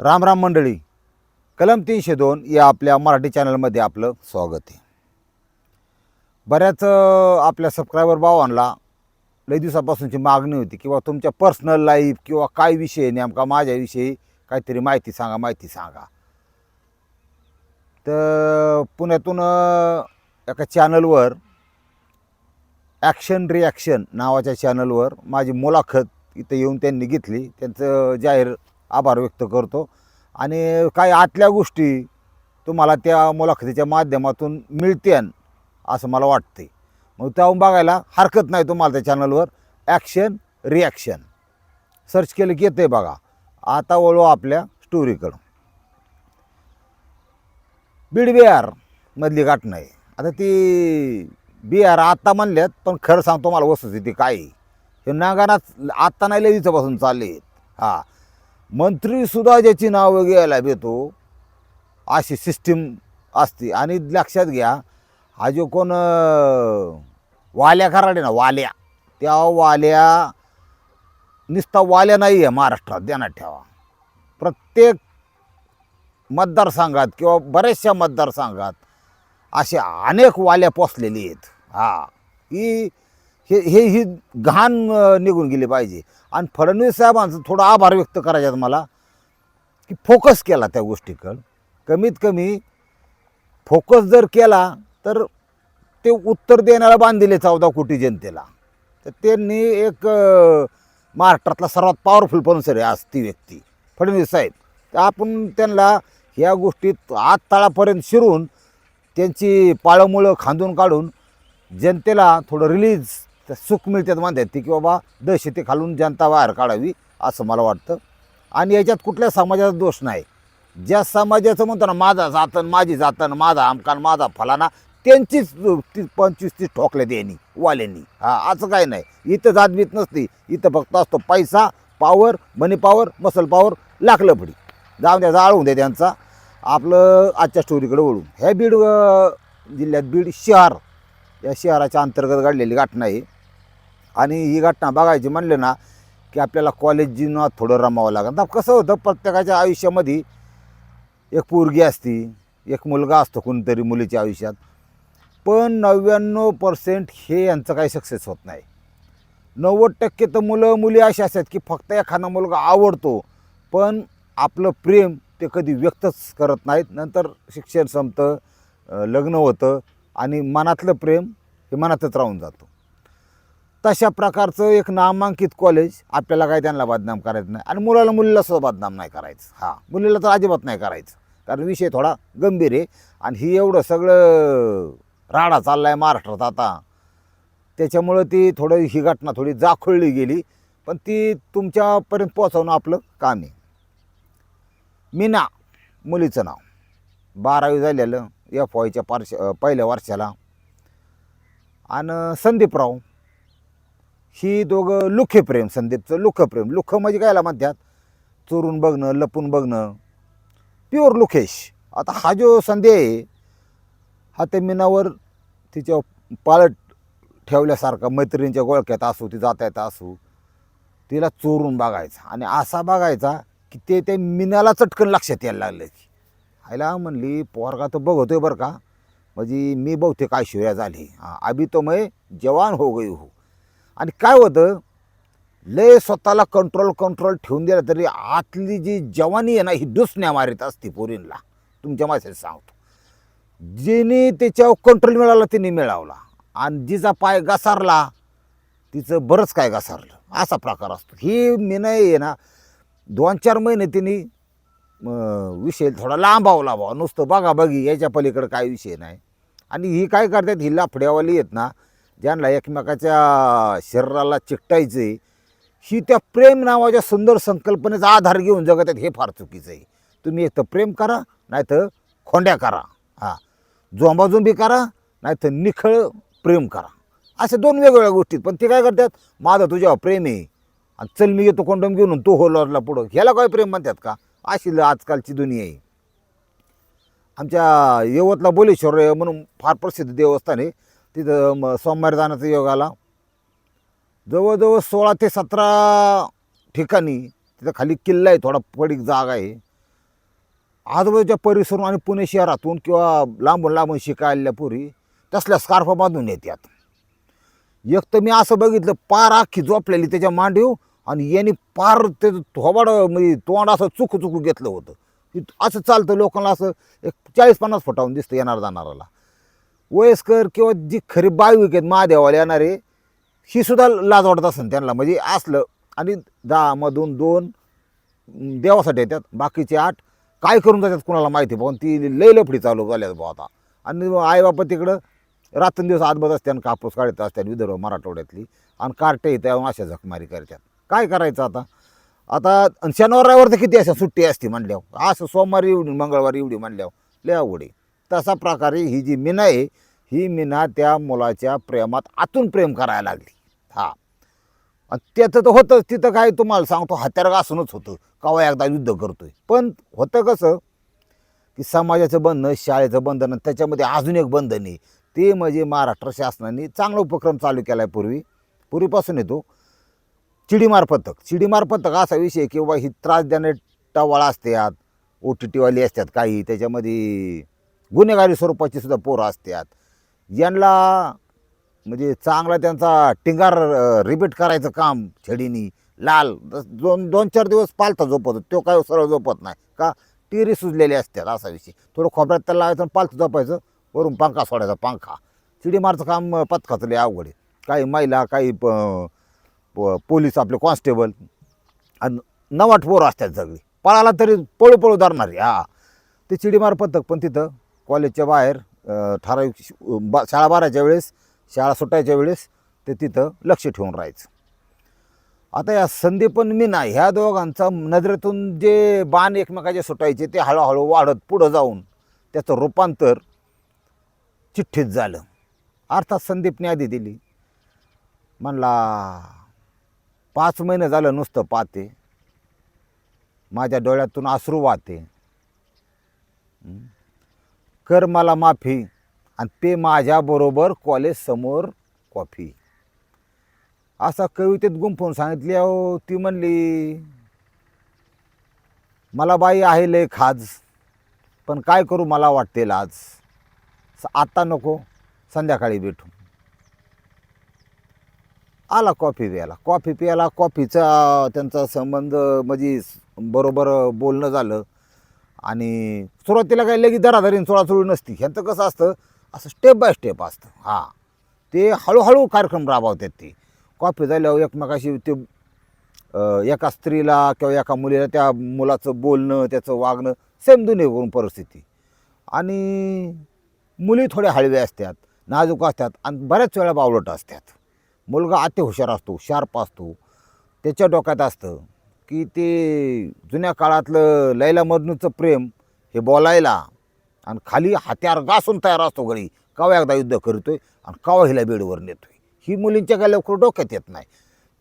राम राम मंडळी कलम तीनशे दोन या आपल्या मराठी चॅनलमध्ये आपलं स्वागत आहे. बऱ्याच आपल्या सबस्क्रायबर भावांना लई दिवसापासूनची मागणी होती किंवा तुमच्या पर्सनल लाईफ किंवा काय विषय नेमका माझ्याविषयी काहीतरी माहिती सांगा माहिती सांगा. तर पुण्यातून एका चॅनलवर ॲक्शन रिॲक्शन नावाच्या चॅनलवर माझी मुलाखत इथं येऊन त्यांनी घेतली. त्यांचं जाहीर आभार व्यक्त करतो. आणि काही आतल्या गोष्टी तुम्हाला त्या मुलाखतीच्या माध्यमातून मिळत्यान असं मला वाटते मग त्याहून बघायला हरकत नाही तुम्हाला त्या चॅनलवर ॲक्शन रिॲक्शन सर्च केलं की येते बघा. आता वळू आपल्या स्टोरीकडं बीड बिहार मधली गाठ आहे. आता ती बिहार आत्ता म्हणल्यात पण खरं सांगतो मला वस्तुस्थिती काय हे नागानात आत्ता नाही लय दिवसापासून चालले हां. मंत्रीसुद्धा ज्याची नावं घ्यायला भेटो अशी सिस्टीम असते. आणि लक्षात घ्या हा जो कोण वाल्या खराडे ना वाल्या. त्या वाल्या नुसता वाल्या नाही आहे महाराष्ट्रात ध्यानात ठेवा. प्रत्येक मतदारसंघात किंवा बऱ्याचशा मतदारसंघात असे अनेक वाल्या पोचलेली आहेत. हा. ही हे हे ही घाण निघून गेली पाहिजे. आणि फडणवीस साहेबांचं थोडं आभार व्यक्त करायच्यात मला की फोकस केला त्या गोष्टीकडं. कमीत कमी फोकस जर केला तर ते उत्तर देण्याला बांधिले चौदा कोटी जनतेला. तर त्यांनी एक महाराष्ट्रातला सर्वात पॉवरफुल पनसर आहे आज ती व्यक्ती. फडणवीस साहेब. तर आपण त्यांना ह्या गोष्टीत आत तळापर्यंत शिरून त्यांची पाळंमुळं खांदून काढून जनतेला थोडं रिलीज तर सुख मिळतात म्हणतात ती की बाबा दहशती खालून जनता बाहेर काढावी असं मला वाटतं. आणि याच्यात कुठल्या समाजाचा दोष नाही. ज्या समाजाचं म्हणतो ना माझा जातन माझी जातन माझा आमकान माझा फलाना त्यांचीच तीस पंचवीस तीस ठोकल्या त्यांनी वाल्यांनी. हा असं काय नाही. इथं जातबीत नसते. इथं फक्त असतो पैसा power money power muscle power लाकलं पडी जाऊन द्या जाळून द्या त्यांचा. आपलं आजच्या स्टोरीकडे वळून. ह्या बीड जिल्ह्यात बीड शहर या शहराच्या अंतर्गत घडलेली घटना आहे. आणि ही घटना बघायची म्हणलं ना की आपल्याला कॉलेज जीवनात थोडं रमावं लागेल. तर कसं होतं प्रत्येकाच्या आयुष्यामध्ये एक पोरगी असती एक मुलगा असतो कोणतरी मुलीच्या आयुष्यात. पण नव्याण्णव पर्सेंट हे यांचं काही सक्सेस होत नाही. नव्वद टक्के तर मुलं मुली अशी असतात की फक्त एखादा मुलगा आवडतो पण आपलं प्रेम ते कधी व्यक्तच करत नाहीत. नंतर शिक्षण संपतं लग्न होतं आणि मनातलं प्रेम हे मनातच राहून जातं. तशा प्रकारचं एक नामांकित कॉलेज आपल्याला काय त्यांना बदनाम करायचं नाही. आणि मुलाला मुलीला सुद्धा बदनाम नाही करायचं. हां मुलीला तर अजिबात नाही करायचं. कारण विषय थोडा गंभीर आहे. आणि ही एवढं सगळं राडा चालला आहे महाराष्ट्रात आता. त्याच्यामुळं ती थोडं ही घटना थोडी जाखळली गेली. पण ती तुमच्यापर्यंत पोहोचवणं आपलं काम आहे. मीना मुलीचं नाव. बारावी झालेलं एफ वायच्या पार्श पहिल्या वर्षाला. आणि संदीपराव ही दोघं लुखे प्रेम संदीपचं लुख प्रेम. लुख म्हणजे कायला म्हणतात? चोरून बघणं लपून बघणं. प्युअर लुखेश आता हा जो संधी आहे हा त्या मीनावर तिच्या पाळत ठेवल्यासारखा मैत्रिणीच्या गोळक्यात असू ती जाता जात्यात असू तिला चोरून बघायचा. आणि असा बघायचा की ते त्या मीनाला चटकन लक्षात यायला लागलं की आयला म्हणली पोरगा तर बघतोय बरं का? म्हणजे मी बहुतेक ऐश्वर्या झाली. हां तो मै जवान हो गई हो. आणि काय होतं? लय स्वतःला कंट्रोल कंट्रोल ठेवून दिला तरी आतली जी जवानी आहे ना ही दुसण्या मारीत असते पोरींला. तुमच्या माझ्यासाठी सांगतो. जिने त्याच्यावर कंट्रोल मिळाला तिने मिळवला. आणि जिचा पाय घसारला तिचं बरंच काय घसारलं. असा प्रकार असतो. ही मी नाही आहे ना दोन चार महिने तिने विषय थोडा लांबावला बा नुसतं बघा बघी याच्या पलीकडं काय विषय नाही. आणि ही काय करतात ही लाफड्यावाली आहेत ना ज्यांना एकमेकाच्या शरीराला चिकटायचं ही त्या प्रेम नावाच्या सुंदर संकल्पनेचा आधार घेऊन जगत आहेत हे फार चुकीचं आहे. तुम्ही एक तर प्रेम करा नाही तर खोंड्या करा. हां. जोंबाजोंबी करा नाही तर निखळ प्रेम करा. असे दोन वेगवेगळ्या गोष्टी आहेत. पण ते काय करतात? माझं तुझ्यावर प्रेम आहे. आणि चल मी येतो कोंडम घेऊन तो होलरला पुढं. ह्याला काय प्रेम म्हणतात का? अशी ल- आजकालची दुनिया आहे. आमच्या यवतला बोलेश्वर म्हणून फार प्रसिद्ध देवस्थान आहे. तिथं म सोमवारी जाण्याचा योग आला. जवळजवळ सोळा ते सतरा ठिकाणी तिथं खाली किल्ला आहे थोडा पडीक जागा आहे. आजूबाजूच्या परिसरून आणि पुणे शहरातून किंवा लांबून लांबून शिकायला पुरी तसल्या स्कार्फ बांधून येतात एक तर मी असं बघितलं पार अख्खी झोपलेली त्याच्या मांडीव आणि यांनी पार ते थोबाड म्हणजे तोंड असं चुकू चुकू घेतलं होतं. असं चालतं लोकांना असं एक चाळीस पन्नास फुटावून दिसतं येणार जाणाराला वयस्कर किंवा जी खरी बायविक आहेत महादेवाला येणारे ही सुद्धा लाज वाटत असेल त्यांना. म्हणजे असलं आणि दहामधून दोन देवासाठी येतात बाकीचे आठ काय करून जातात कुणाला माहिती पण ती लय लफडी चालू झाल्यात भाऊ आता. आणि आईबापा तिकडं रात्रंदिवस आतबत असत्यान आणि कापूस काढत असतात विदर्भ मराठवाड्यातली आणि कार्टे येत्या अशा झकमारी करतात काय करायचं आता? आता आणि शनिवार रविवार तर किती अशा सुट्टी असते म्हणल्यावर. असं सोमवारी एवढी मंगळवारी एवढी म्हणल्यावर लय आवडी तसा प्रकारे ही जी मीना आहे ही मीना त्या मुलाच्या प्रेमात आतून प्रेम करायला लागली. हा. आणि त्याचं तर होतंच तिथं काय तुम्हाला सांगतो हत्यार असूनच होतं. कवा एकदा युद्ध करतोय. पण होतं कसं की समाजाचं बंधन शाळेचं बंधन आणि त्याच्यामध्ये अजून एक बंधन आहे. ते म्हणजे महाराष्ट्र शासनाने चांगला उपक्रम चालू केला आहे पूर्वी. पूर्वीपासून येतो. चिडीमार पथक चिडीमार पथक असा विषय किंवा ही त्रास देणारे टवाळा असतात. ओ टी टीवाली असतात काही. त्याच्यामध्ये गुन्हेगारी स्वरूपाची सुद्धा पोरं असतात. यांना म्हणजे चांगला त्यांचा टिंगार रिपीट करायचं काम छडीनी. लाल दोन दोन चार दिवस पालथा झोपत तो काय सरळ झोपत नाही. का? टिरी सुजलेली असतात असा विषय. थोडं खोबऱ्यात त्याला लावायचं आणि पालथं झोपायचं. वरून पंखा सोडायचा पंखा. चिडीमारचं काम पथकाचं लय अवघड आहे. काही महिला काही प- प- पोलीस आपले कॉन्स्टेबल. आणि नवाट पोरं असतात सगळी. पळाला तरी पळू पळू धरणारी. हा. ते चिडीमार पथक पण तिथं कॉलेजच्या बाहेर ठराविक बा शाळा बाराच्या वेळेस शाळा सुटायच्या वेळेस ते तिथं लक्ष ठेवून राहायचं. आता या संदीपन मीना ह्या दोघांचा नजरेतून जे बाण एकमेकाचे सुटायचे ते हळूहळू वाढत पुढं जाऊन त्याचं रूपांतर चिठ्ठीत झालं. अर्थात संदीपने आधी दिली. म्हणला पाच महिने झालं नुसतं पाहते. माझ्या डोळ्यातून अश्रू वाहते. कर मला माफी आणि पे माझ्याबरोबर कॉलेजसमोर कॉफी असा कवितेत गुंफून सांगितली अहो ती म्हणली मला बाई आहे लय खाज पण काय करू मला वाटते लाज. आत्ता आता नको संध्याकाळी भेटू. आला कॉफी प्यायला. कॉफी प्यायला कॉफीचा त्यांचा संबंध म्हणजे बरोबर बोलणं झालं. आणि सुरुवातीला काही लगेच दरादरीन चोळाचोळी नसती. ह्यांचं कसं असतं असं स्टेप बाय स्टेप असतं. हां. ते हळूहळू कार्यक्रम राबवतात ते. कॉफी झाल्यावर एकमेकाशी ते एका स्त्रीला किंवा एका मुलीला त्या मुलाचं बोलणं त्याचं वागणं सेम दोन्ही करून परिस्थिती. आणि मुली थोड्या हळव्या असतात नाजूक असतात आणि बऱ्याच वेळा बावलट असतात. मुलगा अति हुशार असतो शार्प असतो. त्याच्या डोक्यात असतं की ते जुन्या काळातलं लैला मजनूचं प्रेम हे बोलायला आणि खाली हत्यार घासून तयार असतो घरी. कवा एकदा युद्ध करतोय आणि कवा हिला बेडवर नेतोय. ही मुलींच्या काय लवकर डोक्यात येत नाही.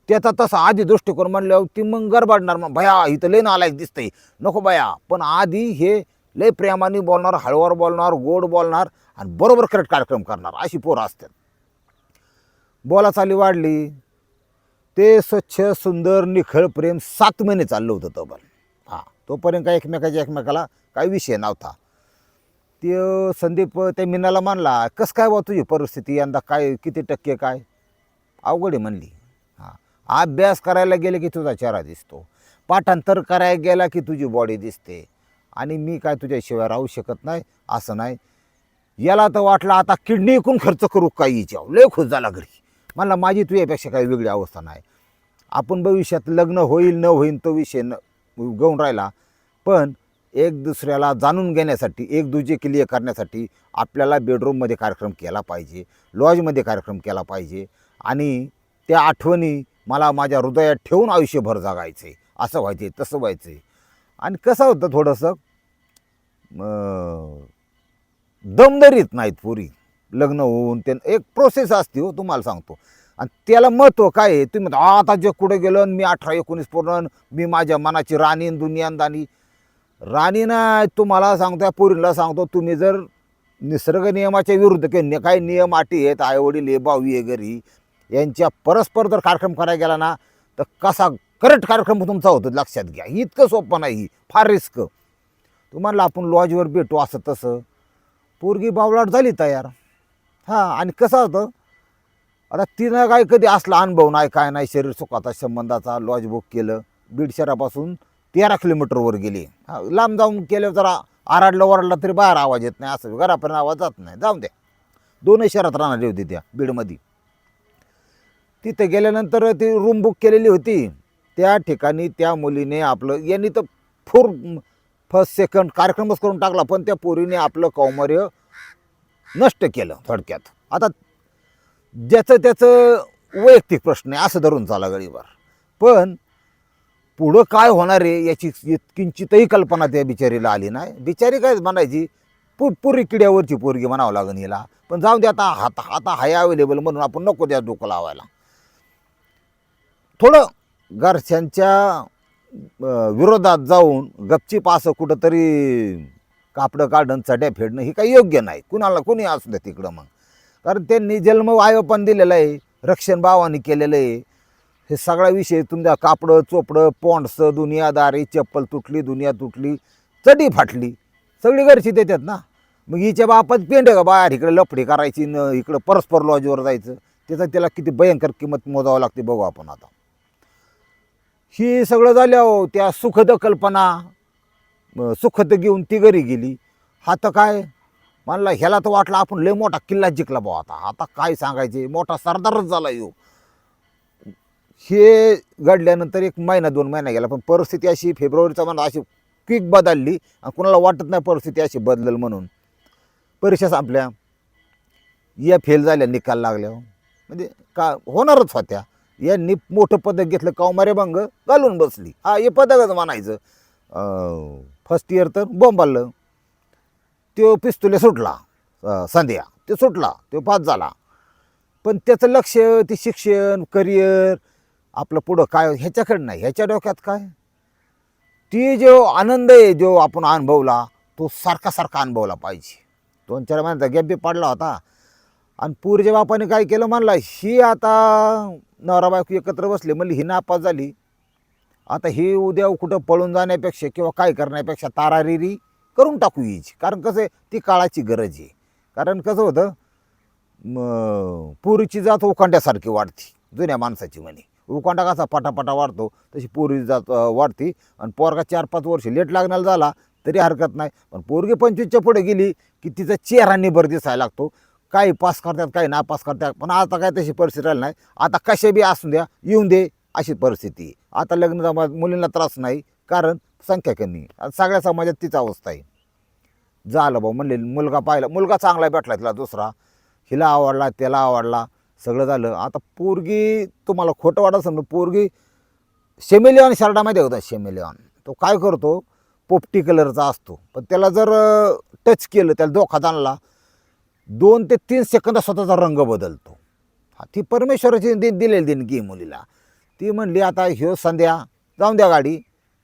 त्याचा तसा आधी दृष्टिकोन म्हणल्यावर ती मग गरबाडणार मग भया इथं लय नालायक दिसतंय. नको भया पण आधी हे लय प्रेमाने बोलणार हळूवार बोलणार गोड बोलणार आणि बरोबर करेक्ट कार्यक्रम करणार. अशी पोरं असतात. बोलाचाली वाढली. ते स्वच्छ सुंदर निखळ प्रेम सात महिने चाललं होतं तोबर हां तोपर्यंत काय एकमेकाच्या एकमेकाला काही विषय नव्हता. ते संदीप त्या मीनाला मानला कसं काय बा तुझी परिस्थिती? यंदा काय किती टक्के काय? अवघड आहे म्हणली. हां अभ्यास करायला गेले की तुझा चेहरा दिसतो. पाठांतर करायला गेला की तुझी बॉडी दिसते. आणि मी काय तुझ्याशिवाय राहू शकत नाही असं नाही. याला तर वाटलं आता किडनी एकूण खर्च करू काही जाऊ लय खुश झाला घरी. मला माझी तुझ्यापेक्षा काही वेगळी अवस्था नाही. आपण भविष्यात लग्न होईल न होईल तो विषय न घेऊन राहिला. पण एक दुसऱ्याला जाणून घेण्यासाठी एक दुजे क्लिअर करण्यासाठी आपल्याला बेडरूममध्ये कार्यक्रम केला पाहिजे लॉजमध्ये कार्यक्रम केला पाहिजे आणि त्या आठवणी मला माझ्या हृदयात ठेवून आयुष्यभर जगायचं. आहे असं व्हायचं आहे तसं व्हायचं. आहे आणि कसं होतं थोडंसं? दमदरीत नाहीत पुरी. लग्न होऊन ते एक प्रोसेस असते हो तुम्हाला सांगतो. आणि त्याला महत्त्व काय आहे? तुम्ही म्हणता, आता जे कुठं गेलं आणि मी अठरा एकोणीस पूर्ण मी माझ्या मनाची राणी दुनियांदानी राणी नाही तुम्हाला सांगतो या पोरीला सांगतो तुम्ही जर निसर्ग नियमाच्या विरुद्ध किंवा काही नियम अटी आहेत आईवडील हे भावी वगैरे घरी यांच्या परस्पर जर कार्यक्रम करायला गेला ना तर कसा करेक्ट कार्यक्रम तुमचा होतो लक्षात घ्या. इतकं सोपं नाही फार रिस्क. तुम्हाला आपण लॉजवर भेटू असं तसं पोरगी बावलाट झाली तयार. हां आणि कसं होतं? आता तिनं काय कधी असला अनुभव नाही काय नाही शरीर सुखाचा संबंधाचा लॉज बुक केलं बीड शहरापासून तेरा किलोमीटरवर गेली. हा, लांब जाऊन केलं जरा आराडला ओरडला तरी बाहेर आवाज येत नाही असं घरापर्यंत आवाज जात नाही. जाऊन द्या. दोनही शहरात राहणारी होती त्या बीडमध्ये. तिथं गेल्यानंतर ती रूम बुक केलेली होती. त्या ठिकाणी त्या मुलीने आपलं यांनी तर फोर फर्स्ट सेकंड कार्यक्रमच करून टाकला पण त्या पोरीने आपलं कौमार्य नष्ट केलं थोडक्यात. आता ज्याचं त्याचं वैयक्तिक प्रश्न आहे असं धरून चाला गळीवर पण पुढं काय होणार आहे याची किंचितही कल्पना त्या बिचारीला आली नाही. बिचारी काय म्हणायची पु पुरी किड्यावरची पोरगी म्हणावं लागेल हिला. पण जाऊ दे आता हात आता हाय अवेलेबल म्हणून आपण नको त्या डोकं लावायला. थोडं घरच्यांच्या विरोधात जाऊन गपचीप असं कुठंतरी कापडं काढणं चड्या फेडणं हे काही योग्य नाही. कुणाला कुणी असू द्या तिकडं मग. कारण त्यांनी जन्म वायो पण दिलेलं आहे रक्षण भावाने केलेलं आहे. हे सगळा विषय तुमच्या कापडं चोपडं पोंडसं दुनियादारी चप्पल तुटली दुनिया तुटली चडी फाटली. सगळी घरची देतात ना. मग हिच्या बापात पेंड का बाहेर? इकडे लफडी करायची न इकडं परस्पर लॉजवर जायचं. त्याचा त्याला किती भयंकर किंमत मोजावं लागते बघू आपण आता. ही सगळं झाल्यावर त्या सुखद कल्पना सुखद घेऊन ती घरी गेली. हा तर काय? म्हणला ह्याला तर वाटलं आपण लय मोठा किल्ला जिंकला भाऊ आता. आता काय सांगायचे? मोठा सरदारच झाला येऊ हे घडल्यानंतर एक महिना दोन महिना गेला पण परिस्थिती अशी फेब्रुवारीचा महिना अशी क्विक बदलली आणि कुणाला वाटत नाही परिस्थिती अशी बदलल म्हणून. परीक्षा संपल्या. या फेल झाल्या निकाल लागल्या. म्हणजे का होणारच होत्या. यांनी मोठं पदक घेतलं कौमारे भंग घालून बसली. हा हे पदकच म्हणायचं. फर्स्ट इयर तर बोंबाललं तो पिस्तुले सुटला संध्या. ते सुटला तो पास झाला. पण त्याचं लक्ष ते शिक्षण करिअर आपलं पुढं काय ह्याच्याकडे नाही. ह्याच्या डोक्यात काय? ती जो आनंद आहे जो आपण अनुभवला तो सारखा सारखा अनुभवला पाहिजे. दोन चार महिन्याचा गॅप बी पडला होता. आणि पूर्जे बापाने काय केलं म्हणला ही आता नवरा बायको एकत्र बसले म्हणली ही नापास झाली. आता हे उद्या कुठं पळून जाण्यापेक्षा किंवा काय करण्यापेक्षा तारारिरी करून टाकू हीच. कारण कसं आहे ती काळाची गरज आहे. कारण कसं होतं म पोरीची जात उकांड्यासारखी वाढती जुन्या माणसाची म्हणे. उकांडा कसा पटापटा वाढतो तशी पोरीची जात वाढती. आणि पोरगा चार पाच वर्ष लेट लागण्याला झाला तरी हरकत नाही. पण पोरगी पंचवीसच्या पुढे गेली की तिचा चेहरा निबर दिसायला लागतो. काही पास करतात काही नापास करतात. पण आता काय तशी परिस्थिती राहिली नाही. आता कसे बी असू द्या येऊन दे. अशी परिस्थिती. आता लग्न जमा मुलींना त्रास नाही कारण संख्या कमी. सगळ्या समाजात तीच अवस्था आहे. झालं भाऊ म्हणले मुलगा पाहिला मुलगा चांगला भेटला तिला दुसरा. हिला आवडला त्याला आवडला सगळं झालं. आता पोरगी तुम्हाला खोटं वाटत समजा पोरगी शेमेलियॉन शर्टामध्ये होता शेमेलियॉन. तो काय करतो? पोपटी कलरचा असतो. पण त्याला जर टच केलं त्याला धोका आणला दोन ते तीन सेकंदात स्वतःचा रंग बदलतो. हा ती परमेश्वराची दि दिलेली देणगी मुलीला. ती म्हणली आता ह्यो संध्या जाऊन द्या गाडी.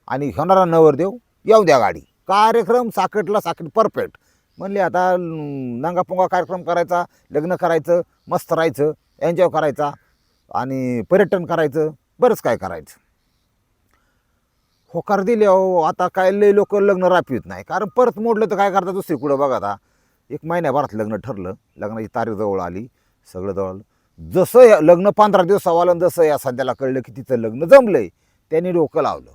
आणि होणारा नवरदेव येऊ द्या गाडी. कार्यक्रम साकटला साकट परफेक्ट. म्हणली आता नंगापोंगा कार्यक्रम करायचा लग्न करायचं मस्त राहायचं एन्जॉय करायचा आणि पर्यटन करायचं बरंच काय करायचं. होकार दिले अहो आता काय लय लोक लग्न रापीत नाही. कारण परत मोडलं तर काय करता दुसरी कुठं बघा आता. एक महिन्याभरात लग्न ठरलं. लग्नाची तारीख जवळ आली सगळं जवळ आलं. जसं या- लग्न पंधरा दिवस आलं जसं या सध्याला कळलं की तिचं लग्न जमलंय त्यांनी डोकं लावलं.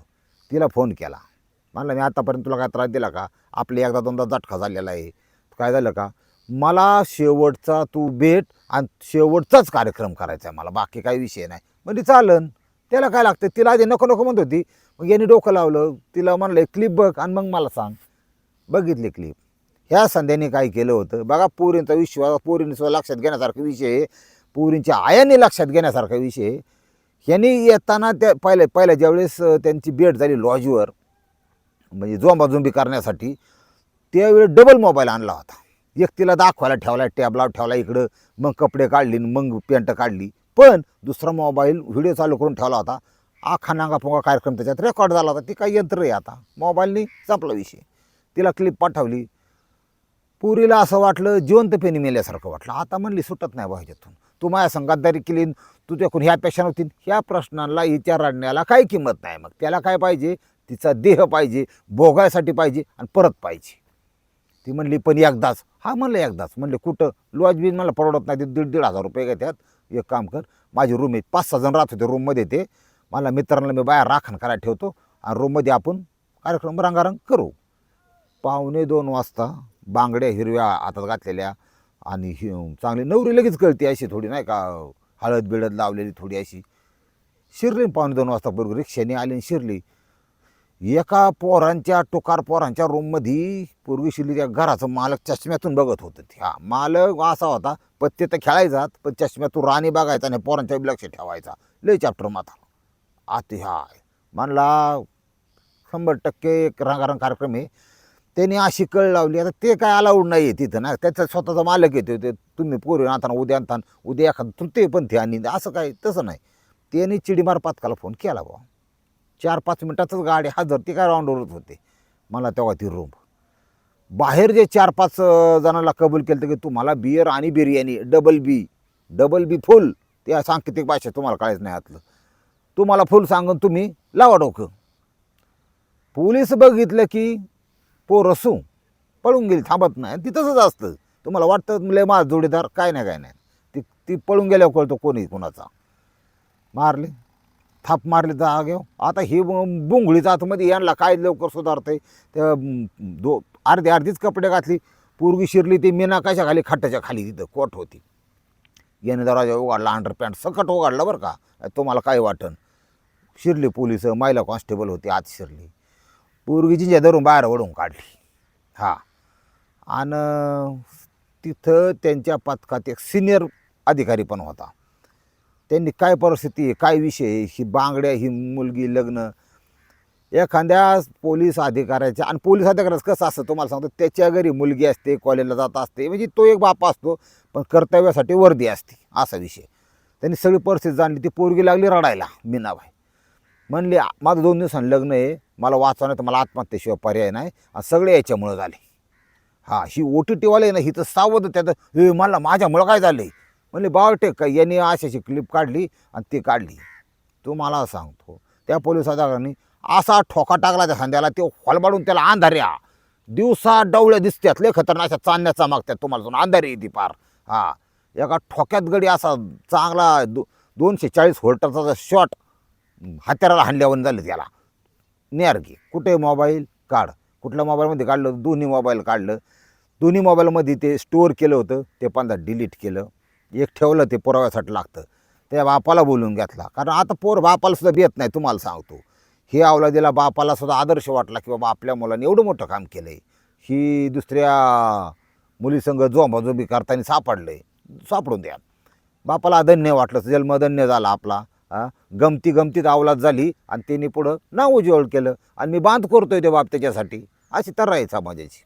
तिला फोन केला. म्हणलं मी आतापर्यंत तुला काय त्रास दिला का? आपले एकदा दोनदा झटका झालेला आहे. काय झालं का? मला शेवटचा तू भेट आणि शेवटचाच कार्यक्रम करायचा आहे मला. बाकी काही विषय नाही. म्हणजे चालन. त्याला काय लागतं? तिला आधी नको नको म्हणत होती. मग यांनी डोकं लावलं. तिला म्हणलं क्लिप बघ आणि मग मला सांग. बघितली क्लिप ह्या संध्याने काय केलं होतं? बघा पोरींचा विश्वास पोरींचा लक्षात घेण्यासारखा विषय आहे. पोरींच्या आयाने लक्षात घेण्यासारखा विषय यांनी ह्यांनी येताना त्या पहिल्या पहिल्या ज्यावेळेस त्यांची भेट झाली लॉजवर म्हणजे जोंबाजोंबी करण्यासाठी त्यावेळी डबल मोबाईल आणला होता. एक तिला दाखवायला ठेवला टॅबला ठेवला इकडं मग कपडे काढली मग पेंट काढली. पण दुसरा मोबाईल व्हिडिओ चालू करून ठेवला होता. आखा नांगा पोंगा कार्यक्रम त्याच्यात रेकॉर्ड झाला होता. ती काही यंत्र आहे आता? मोबाईलने संपला विषय. तिला क्लिप पाठवली. पुरीला असं वाटलं जिवंतपणे मेल्यासारखं वाटलं. आता म्हणली सुटत नाही बा ह्याच्यातून. तू माझ्या संगातदारी केली तू देखून ह्या पेक्षा नव्हती ह्या प्रश्नांना विचार आणण्याला काही किंमत नाही मग. त्याला काय पाहिजे? तिचा देह पाहिजे भोगायसाठी पाहिजे आणि परत पाहिजे. ती म्हणली पण एकदाच. हा म्हणलं एकदाच. म्हणले कुठं? लॉज बीज मला परवडत नाही ते दीड दीड हजार रुपये घेतात एक काम कर माझी रूम आहे पाच सहा जण राहत होते रूममध्ये ते. मला मित्रांना मी बाहेर राखण करायला ठेवतो आणि रूममध्ये आपण कार्यक्रम रंगारंग करू. पावणे दोन वाजता बांगड्या हिरव्या हातात घातलेल्या आणि हे चांगली नवरी लगेच कळते अशी थोडी नाही का हळद बिळद लावलेली थोडी अशी. शिरली पावणे दोन वाजता बरोबर रिक्षाने आली आणि शिरली. एका पोरांच्या टोकार पोरांच्या रूममध्ये पूर्वी शिरली त्या घराचं मालक चष्म्यातून बघत होतं. ह्या हा मालक असा होता पत्ते तर खेळायचा पण चष्म्यातून राणी बघायचा आणि पोरांच्या लक्ष ठेवायचा. लय चॅप्टर माथा आत हाय. म्हणला शंभर टक्के एक रंगारंग कार्यक्रम आहे. त्यांनी अशी कळ लावली आता ते काय अलाउड नाही आहे तिथं ना. त्याचा स्वतःचा मालक येतो ते तुम्ही पोरी आणताना उद्या आणताना उद्या एखादं तृतीय पण आणि असं काय तसं नाही. त्यांनी चिडीमार पातकाला फोन केला बा चार पाच मिनटातच गाडी हजर ती काय राऊंडवरच होते. मला तेव्हा ती रूम बाहेर जे चार पाच जणांना कबूल केलं होतं की तुम्हाला बियर आणि biryani double B double B full त्या सांकेतिक भाषेत तुम्हाला काहीच नाही आतलं. तुम्हाला फुल सांगून तुम्ही लावा डोकं. पोलीस बघितलं की पोर असू पळून गेली थांबत नाही. ती तसंच असतं. तुम्हाला वाटतं लय माझ जोडीदार. काय नाही काय नाही. ती ती पळून गेल्यावर कळतो कोणी कोणाचा. मारले. थाप मारले तर घेऊ आता ही ब- बुंगळीचं आतमध्ये यांना काय लवकर सुधारते त्या दो अर्धी अर्धीच कपडे घातली. पूर्वी शिरली ती मीना कशा खाली खट्ट्याच्या खाली तिथं कोट होती. याने दराजा उघडला अंडर पॅन्ट सकट उघडला बरं का. तुम्हाला काय वाटन? शिरली पोलीस महिला कॉन्स्टेबल होती आत शिरली. पूर्वीची धरून बाहेर ओढून काढली. हा. आणि तिथं त्यांच्या पथकात एक सिनियर अधिकारी पण होता. त्यांनी काय परिस्थिती आहे काय विषय आहे, ही बांगड्या ही मुलगी लग्न. एखाद्या पोलीस अधिकाऱ्याच्या आणि पोलीस अधिकाऱ्याचं कसं असतं तुम्हाला सांगतो त्याच्या घरी मुलगी असते कॉलेजला जात असते म्हणजे तो एक बाप असतो पण कर्तव्यासाठी वर्दी असते असा विषय त्यांनी सगळी परिस्थिती जाणली ती पोरगी लागली रडायला मीनाबाई. म्हणली माझं दोन दिवसांनी लग्न आहे मला वाचवणं तर मला आत्महत्येशिवाय पर्याय नाही. आणि सगळे याच्यामुळं झाले. हां ही ओ टी टीवाले ना ही तर सावध त्यात हे मला माझ्यामुळं काय झालं म्हणले बावटे का यांनी अशाची क्लिप काढली आणि ती काढली. तो मला सांगतो त्या पोलीस अधिकाऱ्यांनी असा ठोका टाकला त्या खांद्याला ते हॉलबाडून त्याला अंधाऱ्या. दिवसा डवळ्या दिसतात लय खतरनाक अशा चांदण्या चमकतात तुम्हाला जाऊन अंधारी येते पार. हां एका ठोक्यात गडी असा चांगला दो दोनशे चाळीस होल्टरचा शॉट हत्याराला हाणल्यावर झालं त्याला. नेरगी. कुठे मोबाईल काढ. कुठल्या मोबाईलमध्ये काढलं? दोन्ही मोबाईल काढलं. दोन्ही मोबाईलमध्ये ते स्टोअर केलं होतं. ते पंधरा डिलीट केलं. एक ठेवलं ते पुराव्यासाठी लागतं. त्या बापाला बोलून घेतला. कारण आता पोर बापाला सुद्धा भेट नाही तुम्हाला सांगतो. हे अवलादीला बापाला सुद्धा आदर्श वाटला की बाबा आपल्या मुलाने एवढं मोठं काम केलं आहे ही दुसऱ्या मुलीसंग जोंबाजोंबी करताना सापडलं आहे सापडून द्या. बापाला धन्य वाटलं. जन्मधन्य झाला आपला. हा गमती गमतीत अवलाद झाली आणि त्यांनी पुढं नाव उज्ज्वल केलं. आणि मी बांध करतोय ते बाप त्याच्यासाठी. अशी तर आहे समाजाची.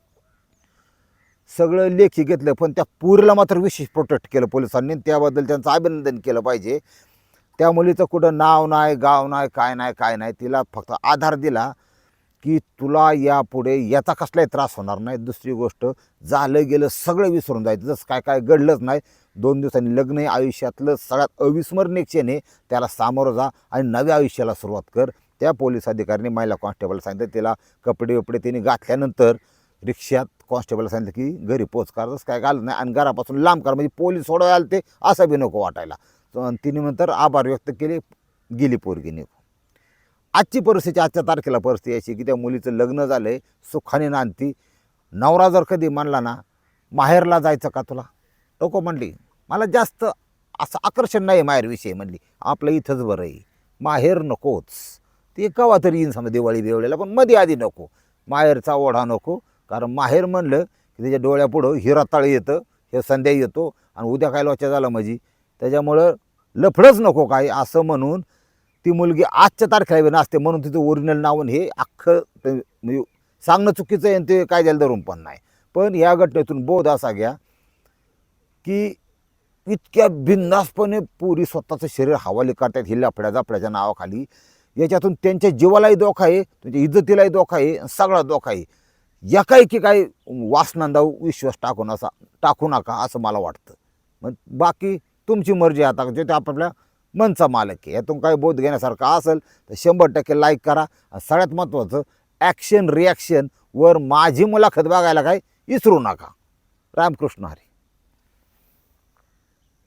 सगळं लेखी घेतलं पण त्या पुरीला मात्र विशेष प्रोटेक्ट केलं पोलिसांनी त्याबद्दल त्यांचं अभिनंदन केलं पाहिजे. त्या मुलीचं कुठं नाव नाही गाव नाही काय नाही काय नाही तिला फक्त आधार दिला की तुला यापुढे याचा कसलाही त्रास होणार नाही. दुसरी गोष्ट झालं गेलं सगळं विसरून जायचं. जसं काय काय घडलंच नाही दोन दिवसांनी लग्न हे आयुष्यातलं सगळ्यात अविस्मरणीय क्षण आहे. त्याला सामोरं जा आणि नव्या आयुष्याला सुरुवात कर. त्या पोलीस अधिकाऱ्याने महिला कॉन्स्टेबल सांगितलं तिला कपडे वपडे तिने घातल्यानंतर रिक्षात कॉन्स्टेबल सांगितलं की घरी पोच कर काय घालत नाही आणि घरापासून लांब कर म्हणजे पोलीस सोडवायला आलं ते असं बी नको वाटायला. आणि तिने नंतर आभार व्यक्त केले गेली पोरगीने आजची परिस्थिती आजच्या तारखेला परिस्थिती अशी की त्या मुलीचं लग्न झालं आहे सुखाने नांदती. नवरा जर कधी म्हणला ना माहेरला जायचं का तुला? नको म्हणली. मला जास्त असं आकर्षण नाही माहेरविषयी म्हणली. आपलं इथंच बरं आहे. माहेर नकोच. ते केव्हा तरी येईन समजा दिवाळी बिवळीला पण मध्ये आधी नको. माहेरचा ओढा नको. कारण माहेर म्हणलं की त्याच्या डोळ्यापुढं हिराताळ येतं हे संध्या येतो आणि उद्या काय लोचा झाला म्हणजे त्याच्यामुळं लफडंच नको काय असं म्हणून ती मुलगी आजच्या तारखेला बी नसते म्हणून तिचं ओरिजिनल नाव हे अख्खं म्हणजे सांगणं चुकीचं आहे आणि ते काय झालं धरून पण नाही. पण या घटनेतून बोध असा घ्या की इतक्या बिंदासपणे पुरी स्वतःचं शरीर हवाली करतात ही लफड्या जाफड्याच्या नावाखाली. याच्यातून त्यांच्या जीवालाही धोका आहे त्यांच्या इज्जतीलाही धोका आहे सगळा धोका आहे. एकाएकी काही वासनांदा विश्वास टाकू नसा टाकू नका असं मला वाटतं. मग बाकी तुमची मर्जी आता जे ते आपल्या मनचा मालक आहे. यातून काही बोध घेण्यासारखं असेल तर शंभर टक्के लाईक करा. सगळ्यात महत्त्वाचं ॲक्शन रिॲक्शन वर माझी मुलाखत बघायला काय विसरू नका. रामकृष्ण हरी.